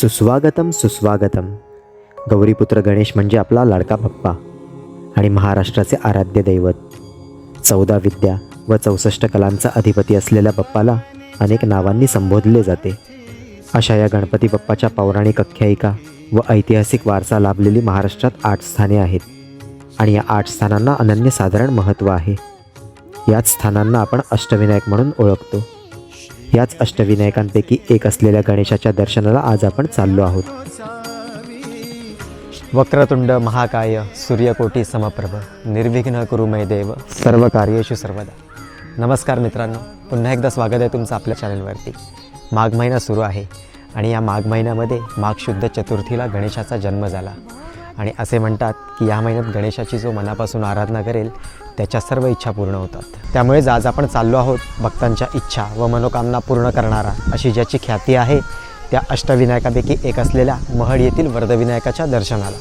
सुस्वागतम सुस्वागतम. गौरीपुत्र गणेश म्हणजे आपला लाडका पप्पा आणि महाराष्ट्राचे आराध्य दैवत. चौदा विद्या व चौसष्ट कलांचा अधिपती असलेल्या बाप्पाला अनेक नावांनी संबोधले जाते. अशा या गणपती बाप्पाच्या पौराणिक आख्यायिका व ऐतिहासिक वारसा लाभलेली महाराष्ट्रात आठ स्थाने आहेत आणि या आठ स्थानांना अनन्यसाधारण महत्त्व आहे. याच स्थानांना आपण अष्टविनायक म्हणून ओळखतो. याच अष्टविनायकांपैकी एक असलेल्या गणेशाच्या दर्शनाला आज आपण चाललो आहोत. वक्रतुंड महाकाय सूर्यकोटी समप्रभ निर्विघ्न कुरु मै देव सर्व कार्येशु सर्वदा. नमस्कार मित्रांनो पुन्हा एकदा स्वागत आहे तुमचं आपल्या चॅनलवरती. माघ महिना सुरू आहे आणि या माघ महिन्यामध्ये माघ शुद्ध चतुर्थीला गणेशाचा जन्म झाला. आणि असे म्हणतात की या महिन्यात गणेशाची जो मनापासून आराधना करेल त्याच्या सर्व इच्छा पूर्ण होतात. त्यामुळेच आज आपण चाललो आहोत भक्तांच्या इच्छा व मनोकामना पूर्ण करणारा अशी ज्याची ख्याती आहे त्या अष्टविनायकापैकी एक असलेल्या महड येथील वर्धविनायकाच्या दर्शनाला.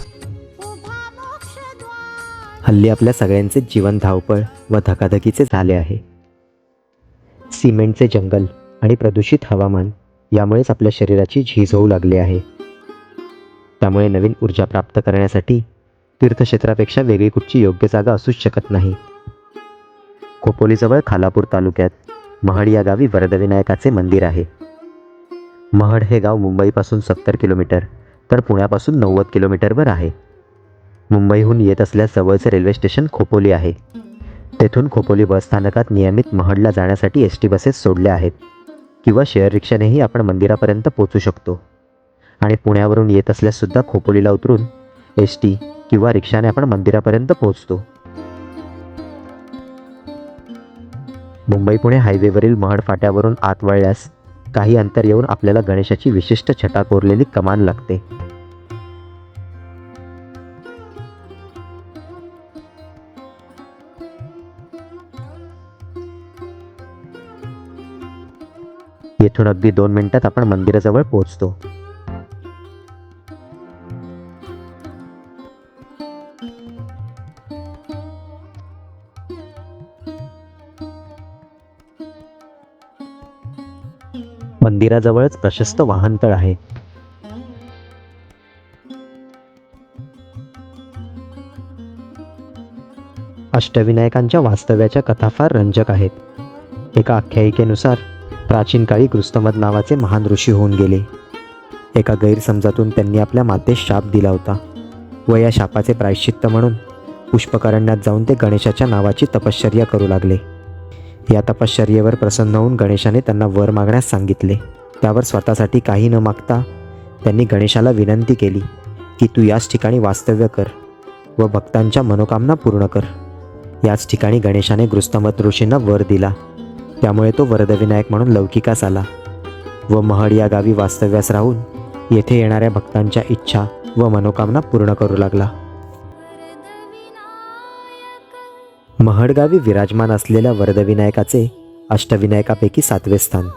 हल्ली आपल्या सगळ्यांचे जीवन धावपळ व धकाधकीचे झाले आहे. सिमेंटचे जंगल आणि प्रदूषित हवामान यामुळेच आपल्या शरीराची झीज होऊ लागली आहे. त्यामुळे नवीन ऊर्जा प्राप्त करण्यासाठी तीर्थक्षेत्रापेक्षा वेगळी कुठची योग्य जागा असूच शकत नाही. खोपोलीजवळ खालापूर तालुक्यात महड या गावी वरदविनायकाचे मंदिर आहे. महड हे गाव मुंबईपासून सत्तर किलोमीटर तर पुण्यापासून नव्वद किलोमीटरवर आहे. मुंबईहून येत असल्यास जवळचे रेल्वे स्टेशन खोपोली आहे. तेथून खोपोली बस स्थानकात नियमित महडला जाण्यासाठी एस टी बसेस सोडल्या आहेत किंवा शेअर रिक्षानेही आपण मंदिरापर्यंत पोचू शकतो. आणि पुण्यावरून येत असल्याससुद्धा खोपोलीला उतरून एस टी किंवा रिक्षाने आपण मंदिरापर्यंत पोहोचतो. मुंबई पुणे हायवेवरील महड फाट्यावरून आत वळल्यास काही अंतर येऊन आपल्याला गणेशाची विशिष्ट छटा कोरलेली कमान लागते. येथून अगदी दोन मिनिटात आपण मंदिराजवळ पोहोचतो. मंदिराजवळच प्रशस्त वाहनतळ आहे. अष्टविनायकांच्या वास्तव्याच्या कथा फार रंजक आहेत. एका आख्यायिकेनुसार प्राचीन काळी गृस्तमद नावाचे महान ऋषी होऊन गेले. एका गैरसमजातून त्यांनी आपल्या मातेस शाप दिला होता. व या शापाचे प्रायश्चित्त म्हणून पुष्पकारण्यात जाऊन ते गणेशाच्या नावाची तपश्चर्या करू लागले. या तपश्चर्येवर प्रसन्न होऊन गणेशाने त्यांना वर मागण्यास सांगितले. त्यावर स्वतःसाठी काही न मागता त्यांनी गणेशाला विनंती केली की तू याच ठिकाणी वास्तव्य कर व भक्तांच्या मनोकामना पूर्ण कर. याच ठिकाणी गणेशाने गृस्तमत ऋषींना वर दिला. त्यामुळे तो वरदविनायक म्हणून लौकिकास आला व महड या गावी वास्तव्यास राहून येथे येणाऱ्या भक्तांच्या इच्छा व मनोकामना पूर्ण करू लागला. महडगावी विराजमान असलेल्या वरदविनायकाचे अष्टविनायकापैकी सातवे स्थान.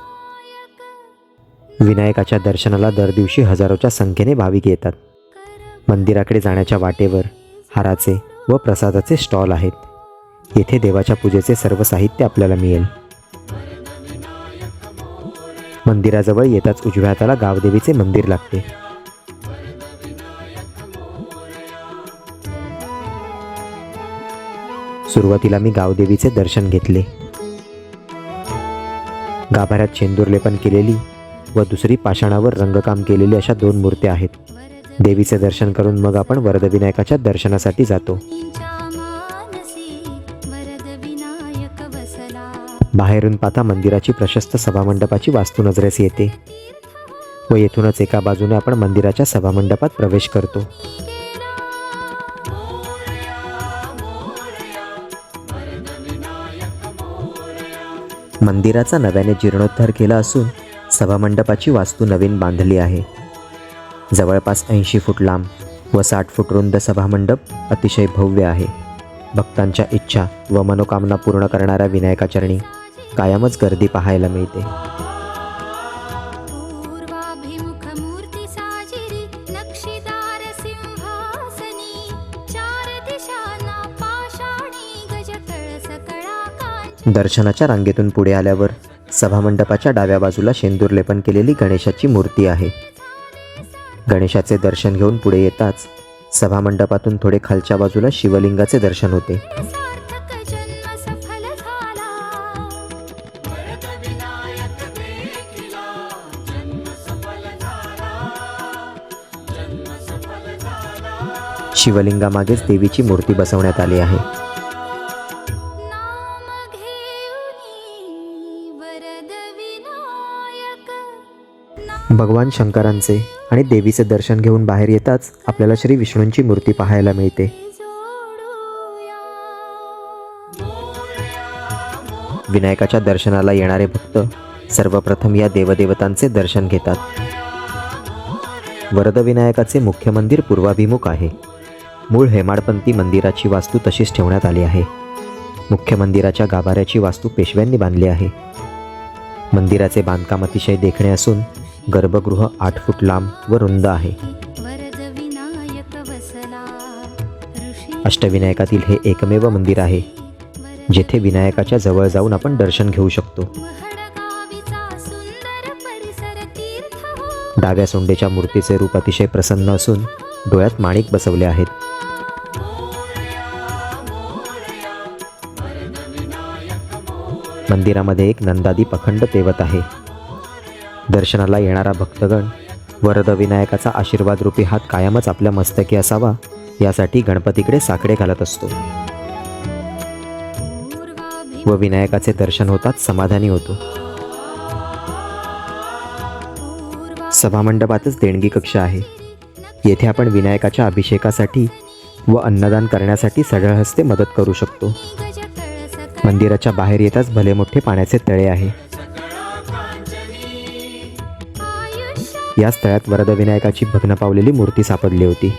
विनायकाच्या दर्शनाला दर दिवशी हजारोच्या संख्येने भाविक येतात. मंदिराकडे जाण्याच्या वाटेवर हाराचे व प्रसादाचे स्टॉल आहेत. येथे देवाच्या पूजेचे सर्व साहित्य आपल्याला मिळेल. मंदिराजवळ येताच उजव्या हाताला गावदेवीचे मंदिर लागते. सुरुवातीला मी गावदेवीचे दर्शन घेतले. गाभाऱ्यात शेंदूरलेपन केलेली व दुसरी पाषाणावर रंगकाम केलेली अशा दोन मूर्त्या आहेत. देवीचे दर्शन करून मग आपण वरदविनायकाच्या दर्शनासाठी जातो. बाहेरून पाहता मंदिराची प्रशस्त सभामंडपाची वास्तू नजरेस येते व येथूनच एका बाजूने आपण मंदिराच्या सभामंडपात प्रवेश करतो. मंदिराचा नव्याने जीर्णोद्धार केला असून सभामंडपाची वास्तू नवीन बांधली आहे. जवळपास ऐंशी फूट लांब व साठ फूट रुंद सभामंडप अतिशय भव्य आहे. भक्तांच्या इच्छा व मनोकामना पूर्ण करणाऱ्या विनायकाचरणी कायमच गर्दी पाहायला मिळते. दर्शनाच्या रांगेतून पुढे आल्यावर सभामंडपाच्या डाव्या बाजूला शेंदूरलेपन केलेली गणेशाची मूर्ती आहे. गणेशाचे दर्शन घेऊन पुढे येताच सभामंडपातून थोडे खालच्या बाजूला शिवलिंगाचे दर्शन होते. शिवलिंगामागेच देवीची मूर्ती बसवण्यात आली आहे. भगवान शंकरांचे आणि देवीचे दर्शन घेऊन बाहेर येताच आपल्याला श्री विष्णूंची मूर्ती पाहायला मिळते. विनायकाच्या दर्शनाला येणारे भक्त सर्वप्रथम या देवदेवतांचे दर्शन घेतात. वरदविनायकाचे मुख्य मंदिर पूर्वाभिमुख आहे. मूळ हेमाडपंथी मंदिराची वास्तू तशीच ठेवण्यात आली आहे. मुख्य मंदिराच्या गाभाऱ्याची वास्तू पेशव्यांनी बांधली आहे. मंदिराचे बांधकाम अतिशय देखणे असून गर्भगृह आठ फूट लांब व रुंद आहे. अष्टविनायकातील हे एकमेव मंदिर आहे. जेथे विनायकाच्या जवळ जाऊन आपण दर्शन घेऊ शकतो. हो. डाव्या सोंडेच्या मूर्तीचे रूप अतिशय प्रसन्न असून डोळ्यात माणिक बसवले आहेत. मंदिरामध्ये एक नंदादीप अखंड तेवत आहे. दर्शनाला येणारा भक्तगण वरद विनायकाचा आशीर्वाद रूपी हात कायमच आपल्या मस्तकी असावा यासाठी गणपतीकडे साकडे घालत असतो. व विनायकाचे दर्शन होताच समाधानी होतो. सभामंडपातच देणगी कक्ष आहे. येथे आपण विनायकाच्या अभिषेकासाठी व अन्नदान करण्यासाठी सढळ हस्ते मदत करू शकतो. मंदिराच्या बाहेर येताच भले मोठे पाण्याचे तळे आहे. या स्थळात वरदविनायकाची भग्न पावलेली मूर्ती सापडली होती.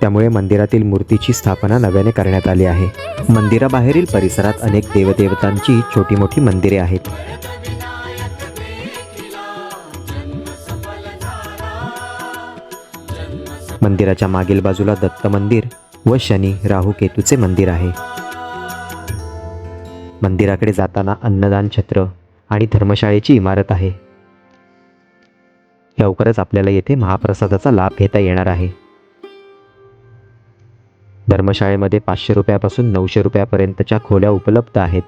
त्यामुळे मंदिरातील मूर्तीची स्थापना नव्याने करण्यात आली आहे. मंदिराबाहेरील परिसरात अनेक देवदेवतांची छोटी मोठी मंदिरे आहेत. मंदिराच्या मागील बाजूला दत्त मंदिर व शनी राहू केतूचे मंदिर आहे. मंदिराकडे जाताना अन्नदान छत्र आणि धर्मशाळेची इमारत आहे. लवकरच आपल्याला येथे महाप्रसादाचा लाभ घेता येणार आहे. धर्मशाळेमध्ये पाचशे रुपयापासून नऊशे रुपयापर्यंतच्या खोल्या उपलब्ध आहेत.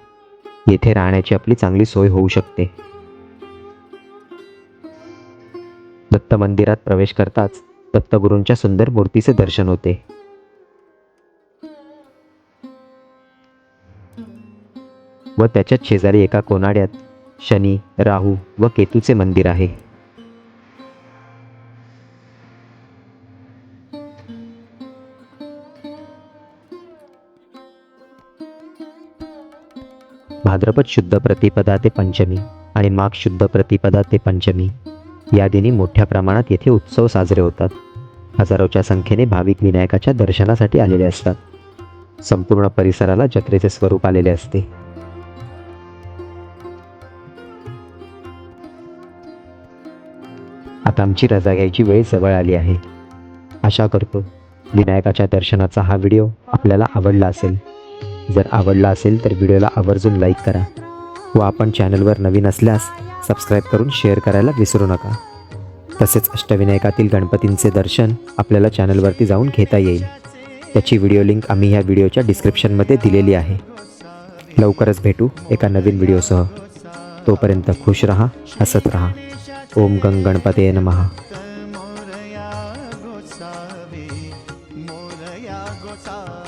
येथे राहण्याची आपली चांगली सोय होऊ शकते. दत्त मंदिरात प्रवेश करताच दत्तगुरूंच्या सुंदर मूर्तीचे दर्शन होते. व त्याच्याच शेजारी एका कोनाड्यात शनी राहू व केतूचे मंदिर आहे. भाद्रपद शुद्ध प्रतिपदा ते पंचमी आणि माघ शुद्ध प्रतिपदा ते पंचमी या दिनी मोठ्या प्रमाणात येथे उत्सव साजरे होतात. हजारोच्या संख्येने भाविक विनायकाच्या दर्शनासाठी आलेले असतात. संपूर्ण परिसराला जत्रेचे स्वरूप आलेले असते. आता आमची रजा घ्यायची वेळ जवळ आली आहे. आशा करतो विनायकाच्या दर्शनाचा हा व्हिडिओ आपल्याला आवडला असेल. जर आवडला असेल तर व्हिडिओला आवर्जून लाईक करा व आपण चॅनलवर नवीन असल्यास सबस्क्राईब करून शेअर करायला विसरू नका. तसेच अष्टविनायकातील गणपतींचे दर्शन आपल्याला चॅनलवरती जाऊन घेता येईल. त्याची व्हिडिओ लिंक आम्ही ह्या व्हिडिओच्या डिस्क्रिप्शनमध्ये दिलेली आहे. लवकरच भेटू एका नवीन व्हिडिओसह. तोपर्यंत खुश रहा हसत रहा. ओम गंग गणपते नमहा मोरया गोसावी मोरया गोसावी.